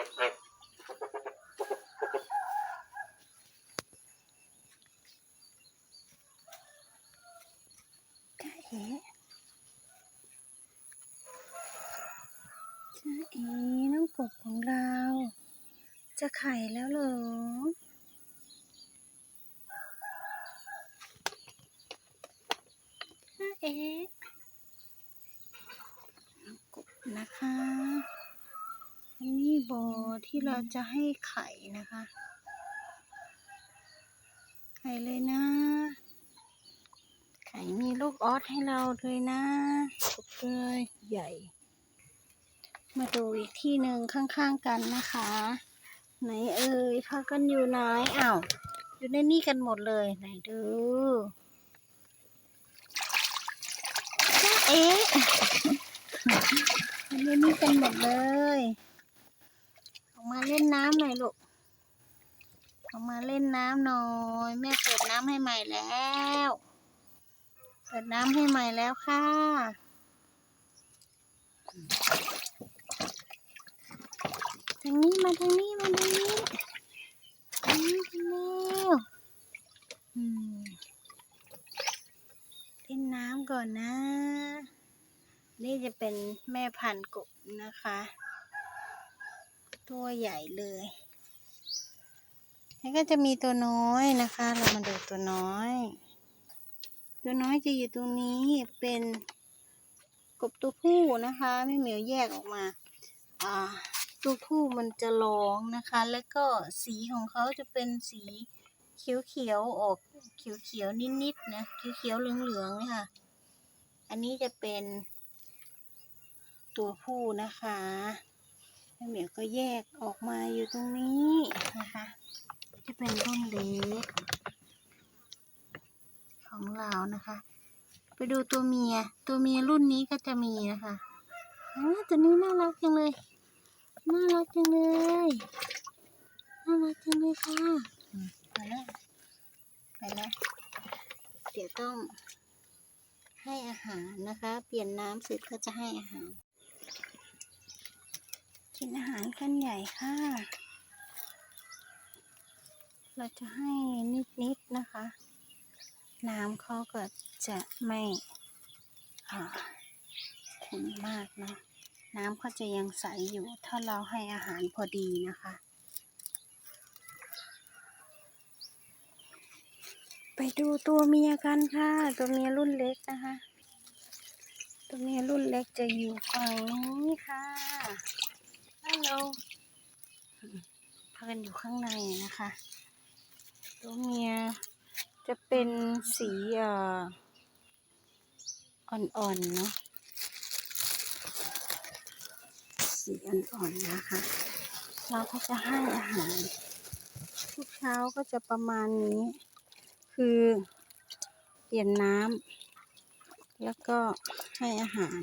จ้าเอ๋จ้าเอ๋น้องกบของเรา จะไข่แล้วเหรอจ้าเอ๋น้องกบนะคะ อันนี้บ่อที่เราจะให้ไข่นะคะ ไข่เลยนะ ไข่มีลูกออสให้เราเลยนะกบเลยใหญ่ มาดูอีกที่หนึ่งข้างๆกันนะคะ ไหนเอ่ยพากันอยู่ไหนอ้าวอยู่ในนี่กันหมดเลยไหนดูจ้าเอ๊ะอยู่ในนี่กันหมดเลย ออกมาเล่นน้ำหน่อยลูกออกมาเล่นน้ำหน่อย แม่เปิดน้ำให้ใหม่แล้ว เปิดน้ำให้ใหม่แล้วค่ะทางนี้มาทางนี้มาทางนี้ทางนี้กันแล้วเล่นน้ำก่อนนะ นี่จะเป็นแม่พันธุ์กบนะคะ ตัวใหญ่เลยแล้วก็จะมีตัวน้อยนะคะ เรามาดูตัวน้อย ตัวน้อยจะอยู่ตรงนี้เป็นกบตัวผู้นะคะไม่เหมียวแยกออกมาอ่าตัวผู้มันจะร้องนะคะ แล้วก็สีของเขาจะเป็นสีเขียวๆออกเขียวๆนิดๆนะเขียวๆเหลืองๆนี่ยค่ะอันนี้จะเป็นตัวผู้นะคะ เหมียวก็แยกออกมาอยู่ตรงนี้นะคะจะเป็นรุ่นเล็กของเรานะคะ ไปดูตัวเมีย ตัวเมียรุ่นนี้ก็จะมีนะคะอ้าวตัวนี้น่ารักจังเลย น่ารักจังเลย น่ารักจังเลยค่ะไปแล้วไปแล้วเดี๋ยวต้องให้อาหารนะคะ เปลี่ยนน้ำเสร็จก็จะให้อาหาร กินอาหารกันใหญ่ค่ะ เราจะให้นิดๆนะคะ น้ำเขาก็จะไม่ขุ่นมากเนาะน้ำเขาจะยังใสอยู่ ถ้าเราให้อาหารพอดีนะคะ ไปดูตัวเมียกันค่ะ ตัวเมียรุ่นเล็กนะคะ ตัวเมียรุ่นเล็กจะอยู่ฝั่งนี้ค่ะ ฮัลโหลพากันอยู่ข้างในนะคะ ตัวเมียจะเป็นสีอ่อนๆเนาะ สีอ่อนๆนะคะ เราก็จะให้อาหารทุกเช้าก็จะประมาณนี้ คือเปลี่ยนน้ำแล้วก็ให้อาหาร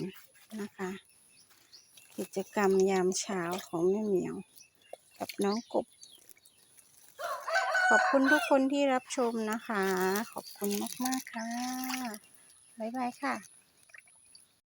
นะคะ กิจกรรมยามเช้าของแม่เหมียว กับน้องกบ ขอบคุณทุกคนที่รับชมนะคะ ขอบคุณมาก ๆ ค่ะ บ๊ายบายค่ะ